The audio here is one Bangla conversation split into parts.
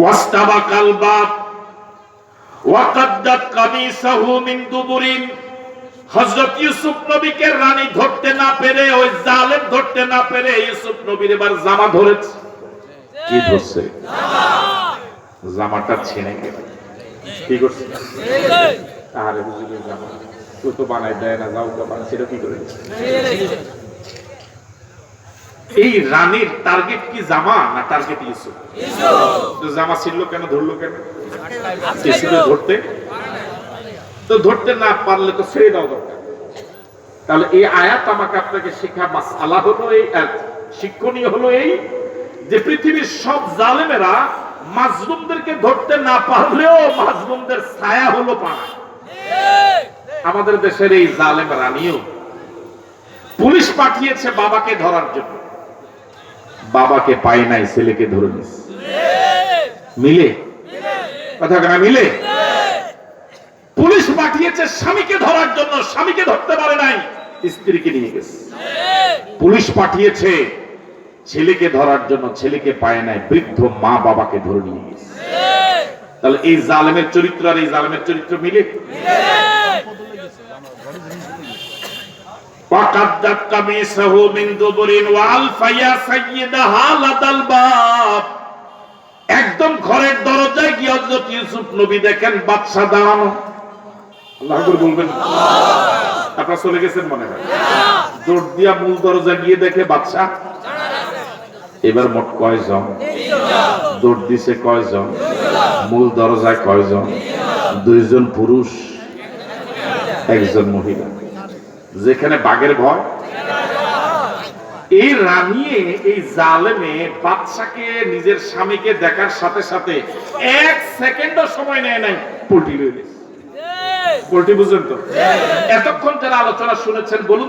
ওয়াস্তাবাকাল বাব ওয়াকাদ্দাত কামিসাহু মিন দুবুরিন। হযরত ইউসুফ নবীকে রানী ধরতে না পেরে, ওই জালেম ধরতে না পেরে ইউসুফ নবীর এবার জামা ধরেছে। কি ধরছে? জামাটা ছিঁড়ে গেল। কি করছে? আরে হুজুরের জামা। তো বানাই দেয় না, যাও তো বানাই সেটা কি করে? এই রানীর টার্গেট কি জামা না টার্গেট ইউসুফ? তো জামা ছিড়লো কেন ধরলো কেন? ছিল ধরতে? তো ধরতে না পারলে তো ছেড়ে দাও দরকার। তাহলে এই আয়াত আমাকে আপনাকে শিক্ষা মাসালা হলো এই শিক্ষণীয় হলো এই যে পৃথিবীর সব জালেমেরা মাজলুমদেরকে ধরতে না পারলেও মাজলুমদের ছায়া হলো পাড়া। আমাদের দেশের এই জালেম রানীও পুলিশ পাঠিয়েছে বাবাকে ধরার জন্য। বাবাকে পায় নাই, ছেলেকে ধরে নিছে মিলে? কথা কেনা মিলে? পুলিশ পাঠিয়েছে স্বামীকে ধরার জন্য, স্বামীকে ধরতে পারে নাই, স্ত্রীকে নিয়ে গেছে। পুলিশ পাঠিয়েছে ছেলেকে ধরার জন্য, ছেলেকে পায় নাই, বৃদ্ধ মা বাবাকে ধরে নিয়ে গেছে। তাহলে এই জালেমের চরিত্র আর এই জালেমের চরিত্র মিলে? وقدت قميصه من دبر وألف يا سيدها لدى الباب একদম ঘরের দরজায় গিয়ে হযরত ইউসুফ নবী দেখেন বাদশা দাঁড়ানো আল্লাহ আকবার বলবেন আপনারা চলে গেছেন মনে হয় দৌড় দিয়া মূল দরজা গিয়ে দেখে বাদশা এবার মোট কয়জন দৌড় দিছে কয়জন মূল দরজায় কয়জন দুইজন পুরুষ একজন মহিলা যেখানে বাঘের ভয়। এই রানিয়ে, এই জালেমে বাদশাকে, নিজের স্বামীকে দেখার সাথে সাথে এক সেকেন্ডও সময় নেয় নাই পল্টি তো? এতক্ষণ আলোচনা শুনেছেন, বলুন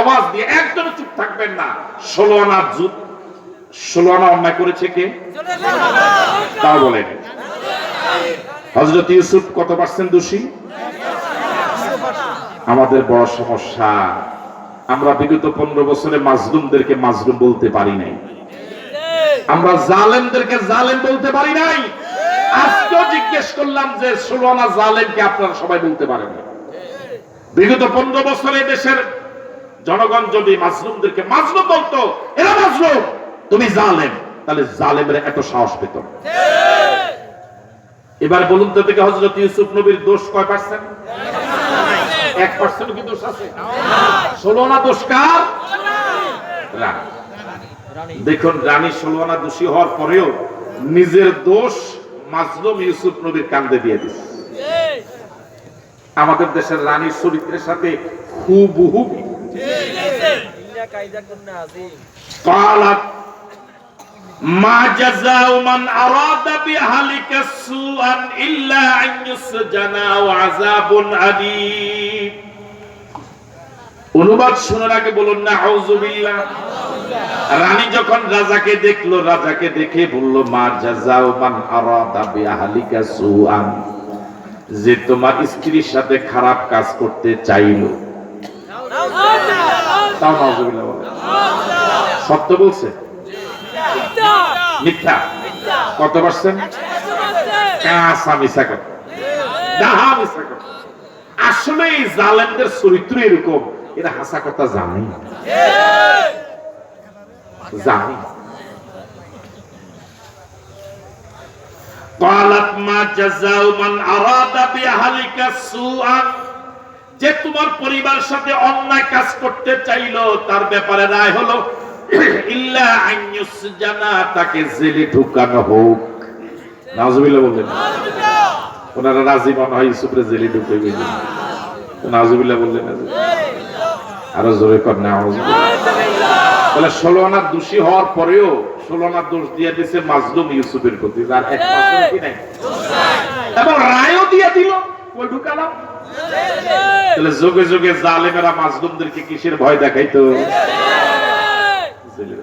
আওয়াজ দিয়ে চুপ থাকবেন না। ষোলো আনা ষোলো আনা করেছে কে? ইউসুফ কত দোষী? আমাদের বড় সমস্যা। আমরা বিগত পনেরো বছরে মাজলুমদেরকে মাজলুম বলতে পারি নাই। আমরা জালেমদেরকে জালেম বলতে পারি নাই। আজকেও জিজ্ঞেস করলাম যে ষোলনা জালেমকে আপনারা সবাই বলতে পারেন বিগত পনেরো বছরে দেশের জনগণ যদি মাজলুমদেরকে মাজলুম বলতো এরা মাজলুম। তুমি জালেম তাহলে জালেমের এত সাহস পেত এবার বলুন তো থেকে হজরত ইউসুফ নবীর দোষ কয় পার্সেন্ট? এক পার্সেন্ট কি দোষ আছে? ষোলো দোষ কার। দেখুন রানী ষোলো আনা দোষী হওয়ার পরেও নিজের দোষ মাজলুম ইউসুফ নবীর কান্দে দিয়ে দিচ্ছে আমাদের দেশের রানীর চরিত্রের সাথে হুবহু মিল। অনুবাদ শোনার আগে বলুন না রানী যখন রাজাকে দেখল, রাজাকে দেখে বলল, মা জাযাউ মান আরাদা যে তোমার স্ত্রীর সাথে খারাপ কাজ করতে চাইল। তাও নাউযুবিল্লাহ বলছে? মিথ্যা কত পার্সেন্ট কাঁচা মিশা কথা ডাহা মিশা কথা আসলে এই জালেমদের চরিত্র এরকম এরা হাসা কথা জানে না। জানে قالت ما جزاء من أراد بأهلك سوءا যে তোমার পরিবার সাথে অন্যায় কাজ করতে চাইলো তার ব্যাপারে রায় হলো ইল্লা আইয়ুস জানা তাকে জেলে ঢুকানো হোক। নাজবিল্লাহ বললেন। ওনারা রাজি মনে হয় ইউসুফরে জেলে ঢুকে গেলেন নাজবিল্লাহ বললেন? আরও জোরে কর না তাহলে ষোলো দোষী হওয়ার পরেও ষোলো দোষ দিয়ে দিছে মাজলুম ইউসুফের প্রতি। আর এক পার্সেন্ট কি এবং রায়ও দিয়ে দিল ওই ঢুকালাম? তাহলে যুগে যুগে জালেমেরা মাজলুমদেরকে কিসের ভয় দেখাইতো? জেলের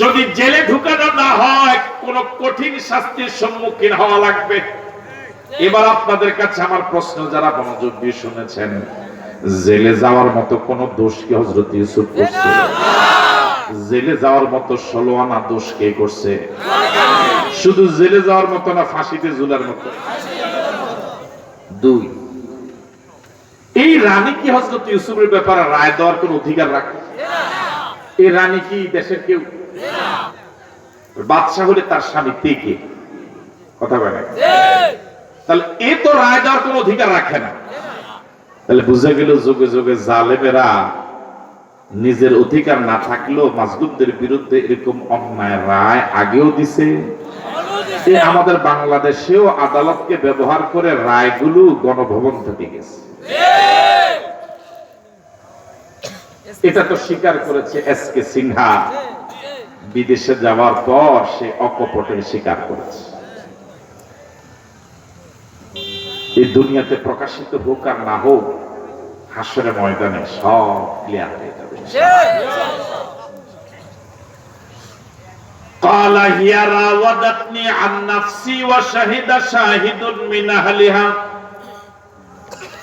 যদি জেলে ঢুকানো না হয় কোন কঠিন শাস্তির সম্মুখীন হওয়া লাগবে এবার আপনাদের কাছে আমার প্রশ্ন যারা মনোযোগ দিয়ে শুনেছেন জেলে যাওয়ার মতো কোন দোষ কি হজরত ইউসুফ করছে জেলে যাওয়ার মতো ষোলো আনা দোষ কে করছে শুধু জেলে যাওয়ার মতো না ফাঁসিতে ঝুলার মতো দুই এই রানী কি হজরত ইউসুফের ব্যাপারে রায় দেওয়ার কোন অধিকার রাখে? এই রানী কি দেশের কেউ? বাদশাহ হলে তার স্বামী কে কথা বলে তাহলে এ তো রায় দেওয়ার কোন অধিকার রাখে না। তাহলে বুঝে গেল যুগে যুগে জালেমেরা নিজের অধিকার না থাকলেও মাজগুবদের বিরুদ্ধে এরকম অন্যায় রায় আগেও দিছে। আমাদের বাংলাদেশেও আদালতকে ব্যবহার করে রায়গুলো গণভবন থেকে গেছে। এটা তো স্বীকার করেছে এস কে সিনহা বিদেশে যাওয়ার পর সে অকপটে স্বীকার করেছে এই দুনিয়াতে প্রকাশিত হোক আর না হোক হাসরের ময়দানে সব ক্লিয়ার হয়ে যাবে قال هي راودتني عن نفسي وشهد شاهد من أهلها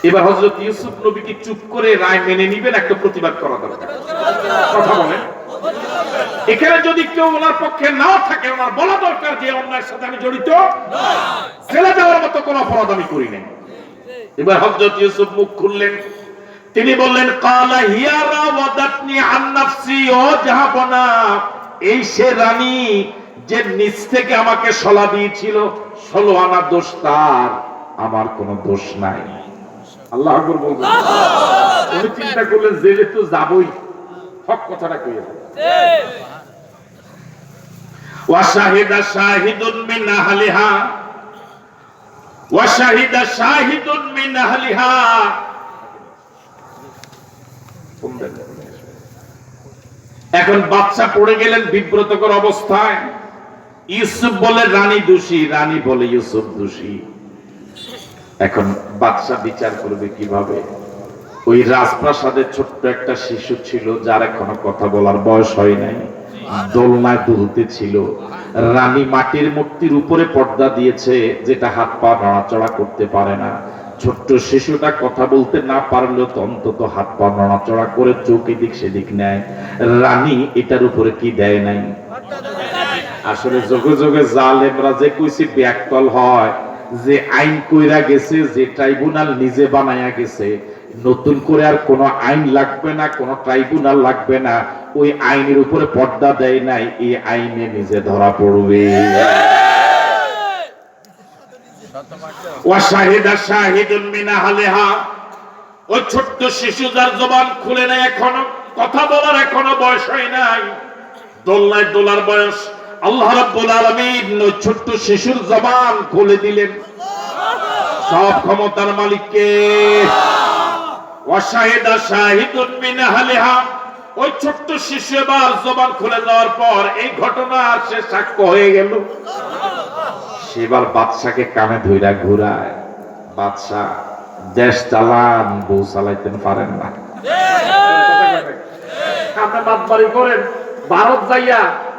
এবার হযরত ইউসুফ নবী কি চুপ করে রায় মেনে নিবেন, একটা প্রতিবাদ করা দরকার। কথা বলেন। এখানে যদি কেউ ওনার পক্ষে না থাকে, ওনার বলা দরকার যে অন্যায়ের সাথে আমি জড়িত, ফেলে দেওয়ার মতো কোনো অপরাধ আমি করি নাই। এবার হযরত ইউসুফ মুখ খুললেন। তিনি বললেন, কালা হিয়ারা ওয়াদাতনি আন নাফসি, ও জাহাপনা এই সে রানী যে নিচ থেকে আমাকে সলা দিয়েছিল, ষোলো আনা দোষ তার, আমার কোনো দোষ নাই। আল্লাহ আকবার উনি চিন্তা করলেন জেলে তো যাবই। কথাটা কইয়া শাহিদুন মিন আহলিহা। শাহিদুন মিন আহলিহা। এখন বাচ্চা পড়ে গেলেন বিব্রতকর অবস্থায়। ইউসুফ বলে, রানী দোষী, রানী বলে ইউসুফ দোষী। এখন বাচ্চা বিচার করবে কীভাবে? ওই রাজপ্রাসাদে ছোট্ট একটা শিশু ছিল, যার এখনও কথা বলার বয়স হয় নাই। দোলনায় দুলতে ছিল। রানী মাটির মূর্তির উপরে পর্দা দিয়েছে, যেটা হাত পা নড়াচড়া করতে পারে না। ছোট্ট শিশুটা কথা বলতে না পারলেও তো অন্তত হাত পা নড়াচড়া করে চোখ এদিক সেদিক নেয়। রানী এটার উপরে কি দেয় নাই? আসলে যোগে যোগে জালেমরা যে কইছি ব্যাকতল হয়। যে আইন কইরা গেছে, যে ট্রাইব্যুনাল নিজে বানায়া গেছে, নতুন করে আর কোনো আইন লাগবে না, কোনো ট্রাইব্যুনাল লাগবে না। ওই আইনের উপরে পর্দা দেয় নাই, এই আইনে নিজে ধরা পড়বে। ছোট্ট শিশু যার জবান খুলে নাই এখনও, কথা বলার এখনও বয়স হয় নাই। দোলনায় দোলার বয়স আল্লাহ রাব্বুল আলামিন ছোট্ট শিশুর জবান খুলে দিলেন। সব ক্ষমতার মালিককে। ওয়াশাহিদা শাহিদুন মিন ওই ছোট্ট শিশু এবার জবান খুলে যাওয়ার পর এই ঘটনার সে সাক্ষ্য হয়ে গেল। সেবার বাদশাকে কানে ধইরা ঘুরায়। বাদশা দেশ চালান, বউ চালাইতেন পারেন না। আপনি বাদবাড়ি করেন। ভারত যাইয়া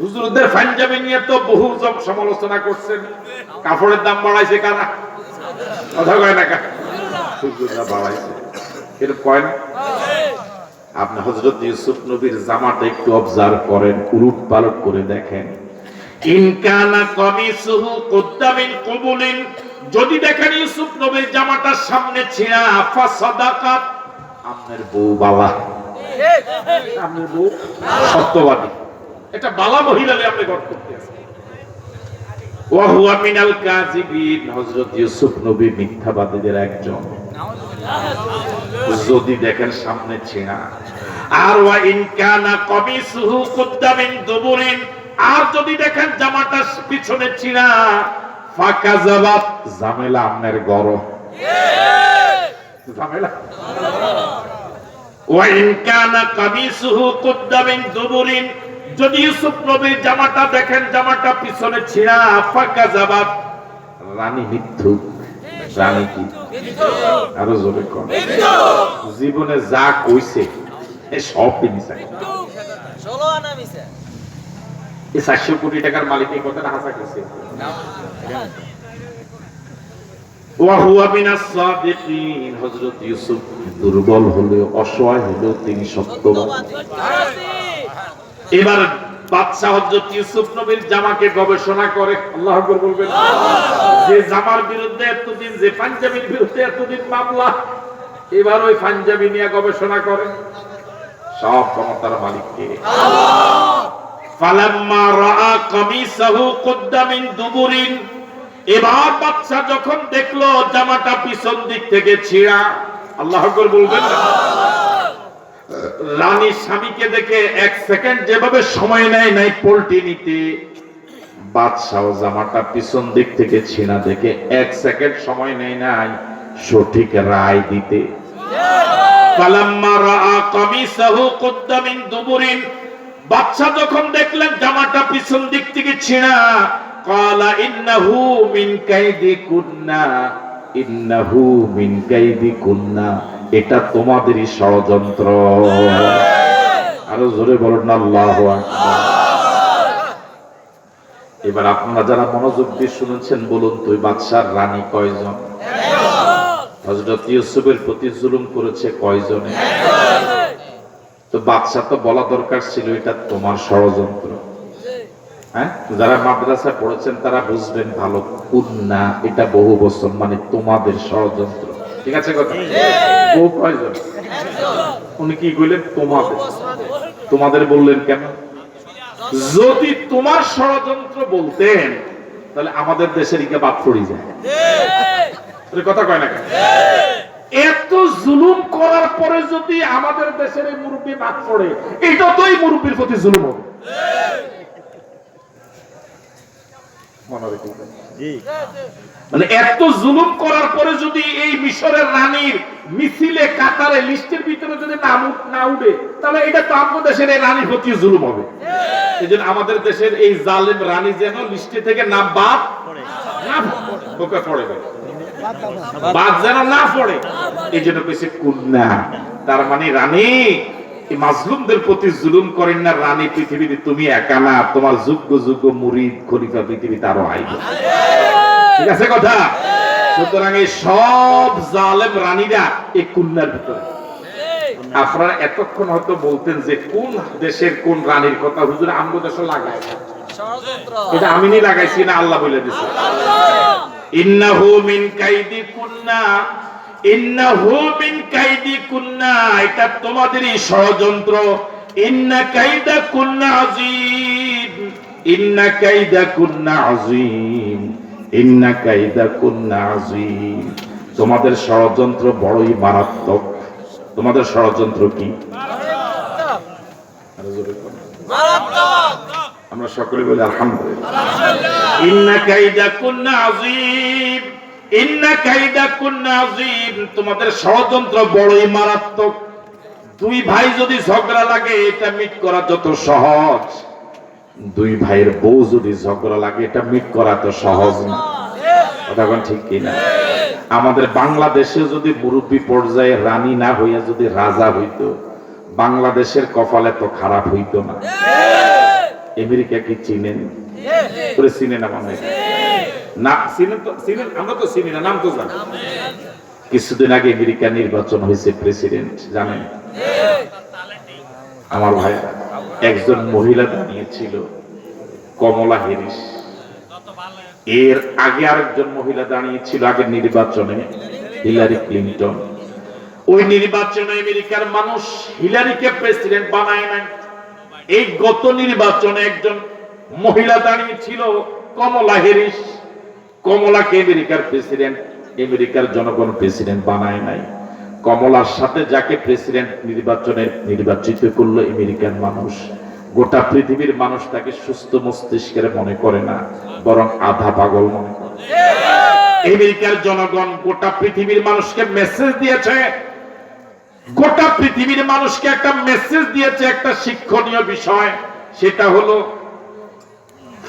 হুজুরদের পাঞ্জাবি নিয়ে তো বহু সমালোচনা করছেন। কাপড়ের দাম বাড়াইছে কারা? কথা কয় না হুজুররা বাড়াইছে। এরকম কয় না আপনি হজরত ইউসুফ নবীর জামাটা একটু অবজার্ভ করেন, উলুট পালট করে দেখেন। ইনকানা কমিসুহু কুদ্দামিন কুবুলিন, যদি দেখেন ইউসুফ নবীর জামাটা সামনে ছিঁড়া ফাসাদাকাত আপনার বউ বাবা। আপনার বউ সত্যবাদী। এটা বালা মহিলালে আপনি গট করতে একজন। যদি দেখেন সামনে ছেঁড়া আর ওয়া কুদ্দামিন যদি দেখেন জামাটা পিছনে ছিঁড়া ফাঁকা জাবাত ঝামেলা আপনার গরম ঝামেলা। ওয়াইন কানা কামিসুহু কুদ্দা মিন দুবুরিন যদি ইউসুফ নবীর জামাটা দেখেন, জামাটা পিছনে ছিঁড়া, ফাঁকা জাবাত, রানী মিথ্যুক, রানী কি? আরও জোরে কর জীবনে যা কইছে সব মিশে এই চারশো কোটি টাকার মালিক এই কথাটা হাসা সাদিকিন, হযরত ইউসুফ দুর্বল হলেও অসহায় হলেও তিনি সত্যবাদী এবার বাদশাহ ইউসুফ নবীর জামাকে গবেষণা করে, আল্লাহ আকবার বলবেন, যে জামার বিরুদ্ধে এতদিন, যে পাঞ্জাবির বিরুদ্ধে এতদিন মামলা, এবার ওই পাঞ্জাবি নিয়ে গবেষণা করে। সব ক্ষমতার মালিককে। ফালাম্মা রাআ কামিসাহু দুবুরিন, এবার বাদশা যখন দেখল জামাটা পিছন দিক থেকে ছিঁড়া, আল্লাহ আকবার বলবেন না। রানী স্বামীকে দেখে এক সেকেন্ড যেভাবে সময় নেয় নাই পোল্টি নিতে, বাদশাহ জামাটা পিছন দিক থেকে ছিঁড়া দেখে এক সেকেন্ড সময় নেয় নাই সঠিক রায় দিতে। বাদশা যখন দেখলেন জামাটা পিছন দিক থেকে কালা ইন্নাহু মিন কাইদি কুন্না, ইন্নাহু মিন কাইদি কুন্না। এটা তোমাদেরই ষড়যন্ত্র। আরও জোরে বলুন, আল্লাহু এবার আপনারা যারা মনোযোগ দিয়ে শুনেছেন, বলুন তুই বাদশার রানী কয়জন? হযরত ইউসুফের প্রতি জুলুম করেছে কয়জনে? তো বাদশা তো বলা দরকার ছিল, এটা তোমার ষড়যন্ত্র। হ্যাঁ? যারা মাদ্রাসায় পড়েছেন, তারা বুঝবেন ভালো। কুন্না এটা বহু বছর মানে তোমাদের ষড়যন্ত্র। ঠিক আছে কথা? বহু কয়জন উনি কি বললেন তোমাদের। তোমাদের বললেন কেন? যদি তোমার ষড়যন্ত্র বলতেন তাহলে আমাদের দেশের ইকে বাদ পড়ি যায়। কথা কয় না কেন? এত জুলুম করার পরে যদি আমাদের দেশের এই মুরব্বী বাদ পড়ে এটা তো এই মুরব্বীর প্রতি জুলুম হবে। মনে এত জুলুম করার পরে যদি এই মিশরের রানীর মিছিলে কাতারে লিস্টের ভিতরে যদি না উঠে তাহলে এটা তো আমাদের দেশের এই রানীর প্রতি জুলুম হবে। এই আমাদের দেশের এই জালেম রানী যেন লিস্টে থেকে নাম বাদ না পড়ে। বাদ যেন না পড়ে। এই জন্য কুন্না। তার মানে রানী মাজলুমদের প্রতি জুলুম করেন না রানী পৃথিবীতে তুমি একা না তোমার যোগ্য যোগ্য মুরিদ খলিফা পৃথিবীতে আরও আইবে ঠিক আছে কথা? সুতরাং এই সব জালেম রানীরা এই কুন্নার ভিতরে। আপনারা এতক্ষণ হয়তো বলতেন যে কোন দেশের কোন রানীর কথা হুজুর আমগো দেশে লাগায়। এটা আমি নি লাগাইছি না আল্লাহ বলে দিছে। ইন্নাহু মিন কাইদি কুন্না তোমাদেরই ষড়যন্ত্র। ইন্না কাইদা ইন্না কাইদা কুন্না ইন্না কাইদা তোমাদের ষড়যন্ত্র বড়ই মারাত্মক। তোমাদের ষড়যন্ত্র কি? আমরা সকলে বলি আলহামদুলিল্লাহ। ইন্না কাইদা কুন্না আযীম ইন্না কাইদা কুন্না তোমাদের ষড়যন্ত্র বড়ই মারাত্মক। দুই ভাই যদি ঝগড়া লাগে এটা মিট করা যত সহজ। দুই ভাইয়ের বউ যদি ঝগড়া লাগে এটা মিট করা তো সহজ না। কথা ঠিক কিনা আমাদের বাংলাদেশে যদি মুরব্বী পর্যায়ে রানী না হইয়া যদি রাজা হইতো বাংলাদেশের কপালে তো খারাপ হইতো না। আমেরিকা কি চিনেন? করে চিনে না চিনেন আমরা তো চিনি না, নাম তো জানি। কিছুদিন আগে আমেরিকা নির্বাচন হয়েছে, প্রেসিডেন্ট, জানেন? আমার ভাই একজন মহিলা দাঁড়িয়েছিল, কমলা হ্যারিস। এর আগে আরেকজন মহিলা দাঁড়িয়েছিল আগের নির্বাচনে, হিলারি ক্লিন্টন। ওই নির্বাচনে আমেরিকার মানুষ হিলারিকে প্রেসিডেন্ট বানায় নাই। এই গত নির্বাচনে একজন মহিলা দাঁড়িয়েছিল, কমলা হ্যারিস। কমলাকে আমেরিকার প্রেসিডেন্ট আমেরিকার জনগণ প্রেসিডেন্ট বানায় নাই। কমলার সাথে যাকে প্রেসিডেন্ট নির্বাচনে নির্বাচিত করল আমেরিকান মানুষ, গোটা পৃথিবীর মানুষ তাকে সুস্থ মস্তিষ্কের মনে করে না, বরং আধা পাগল মনে করে। আমেরিকার জনগণ গোটা পৃথিবীর মানুষকে মেসেজ দিয়েছে। গোটা পৃথিবীর মানুষকে একটা মেসেজ দিয়েছে একটা শিক্ষণীয় বিষয়, সেটা হলো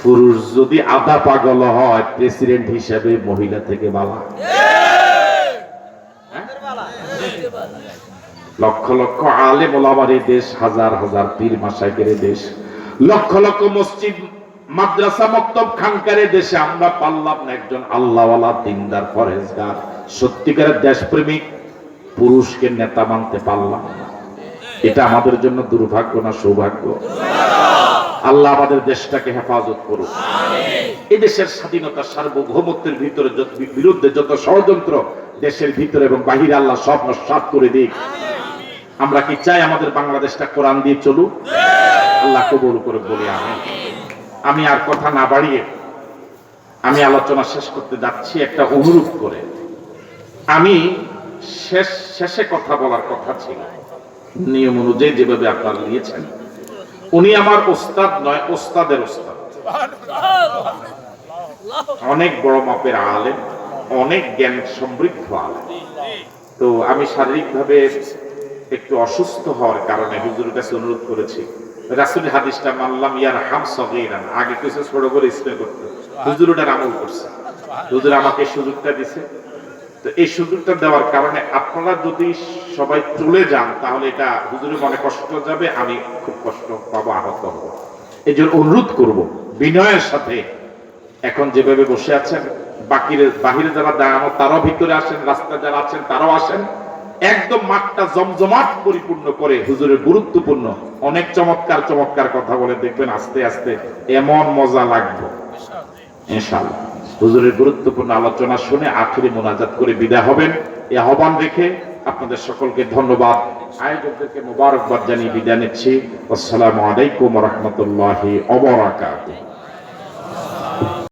পুরুষ যদি আধা পাগল হয় প্রেসিডেন্ট হিসেবে মহিলা থেকে বালা। লক্ষ লক্ষ আলে এই দেশ হাজার হাজার পীর মাসাইকের দেশ। লক্ষ লক্ষ মসজিদ মাদ্রাসা মক্তব খানকারের দেশে আমরা পারলাম না একজন আল্লাহওয়ালা দিনদার ফরেজগার। সত্যিকারের দেশপ্রেমিক পুরুষকে নেতা মানতে পারলাম না। এটা আমাদের জন্য দুর্ভাগ্য না সৌভাগ্য? আল্লাহ আমাদের দেশটাকে হেফাজত করুক। এই দেশের স্বাধীনতা সার্বভৌমত্বের ভিতরে বিরুদ্ধে যত ষড়যন্ত্র দেশের ভিতরে এবং বাহিরে আল্লাহ সব নস্বাত করে দিক। আমরা কি চাই আমাদের বাংলাদেশটা কোরআন দিয়ে চলুক? আল্লাহ কবুল করে বলে আমি আমি আর কথা না বাড়িয়ে আমি আলোচনা শেষ করতে যাচ্ছি একটা অনুরোধ করে। আমি শেষ শেষে কথা বলার কথা ছিল। নিয়ম অনুযায়ী যেভাবে আপনারা নিয়েছেন। উনি আমার ওস্তাদ নয় ওস্তাদের ওস্তাদ অনেক বড় মাপের আলেম, অনেক জ্ঞান সমৃদ্ধ আলেম। তো আমি শারীরিকভাবে একটু অসুস্থ হওয়ার কারণে হুজুরের কাছে অনুরোধ করেছি রাসুল হাদিসটা মানলাম, ইয়ার হাম সগীরান, আগে কিছু ছোট করে স্প্রে করতে হুজুর ওটার আমল করছে। হুজুর আমাকে সুযোগটা দিছে। তো এই সুযোগটা দেওয়ার কারণে আপনারা যদি সবাই চলে যান, তাহলে এটা হুজুরের মনে কষ্ট যাবে, আমি খুব কষ্ট পাবো, আহত হব। এই জন্য অনুরোধ করব, বিনয়ের সাথে এখন যেভাবে বসে আছেন, বাকিরে বাহিরে যারা দাঁড়ানো, তারাও ভিতরে আসেন, রাস্তায় যারা আছেন, তারাও আসেন। একদম মাঠটা জমজমাট পরিপূর্ণ করে হুজুরের গুরুত্বপূর্ণ, অনেক চমৎকার চমৎকার কথা বলে দেখবেন, আস্তে আস্তে এমন মজা লাগবে। ইনশাআল্লাহ। হুজুরের গুরুত্বপূর্ণ আলোচনা শুনে আখেরি মোনাজাত করে বিদায় হবেন। এ আহ্বান রেখে আপনাদের সকলকে ধন্যবাদ। আয়োজকদেরকে মোবারকবাদ জানিয়ে বিদায় নিচ্ছি। আসসালামু আলাইকুম রহমতুল্লাহি অবরাকাতুহ